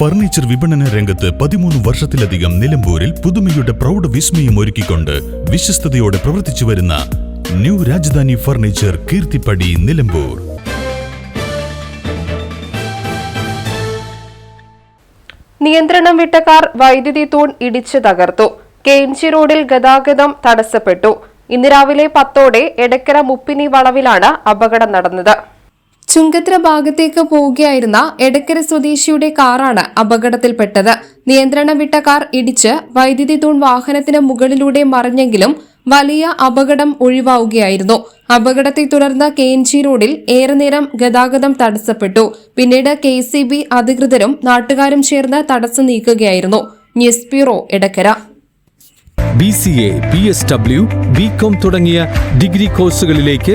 Furniture വിപണന രംഗത്ത് പതിമൂന്ന് വർഷത്തിലധികം നിലമ്പൂരിൽ പുതുമയുടെ പ്രൗഢ വിസ്മയം ഒരുക്കിക്കൊണ്ട് വിശ്വസ്തയോടെ പ്രവർത്തിച്ചു വരുന്ന ന്യൂ രാജധാനി ഫർണിച്ചർ കീർത്തിപ്പടി നിലമ്പൂർ. നിയന്ത്രണം വിട്ട കാർ വൈദ്യുതി തൂൺ ഇടിച്ചു തകർത്തു. കെ എം ജി റോഡിൽ ഗതാഗതം തടസ്സപ്പെട്ടു. ഇന്ന് രാവിലെ പത്തോടെ എടക്കര മുപ്പിനി വളവിലാണ് അപകടം നടന്നത്. ചുങ്കത്ര ഭാഗത്തേക്ക് പോവുകയായിരുന്ന എടക്കര സ്വദേശിയുടെ കാറാണ് അപകടത്തിൽപ്പെട്ടത്. നിയന്ത്രണം വിട്ട കാർ ഇടിച്ച് വൈദ്യുതി തൂൺ വാഹനത്തിന് മുകളിലൂടെ മറിഞ്ഞെങ്കിലും വലിയ അപകടം ഒഴിവാവുകയായിരുന്നു. അപകടത്തെ തുടർന്ന് കെ എൻ ജി റോഡിൽ ഏറെ നേരം ഗതാഗതം തടസ്സപ്പെട്ടു. പിന്നീട് കെ സി ബി അധികൃതരും നാട്ടുകാരും ചേർന്ന് തടസ്സം നീക്കുകയായിരുന്നു. News bureau Edakkara. B C A P S W B com തുടങ്ങിയ ഡിഗ്രി കോഴ്സുകളിലേക്ക്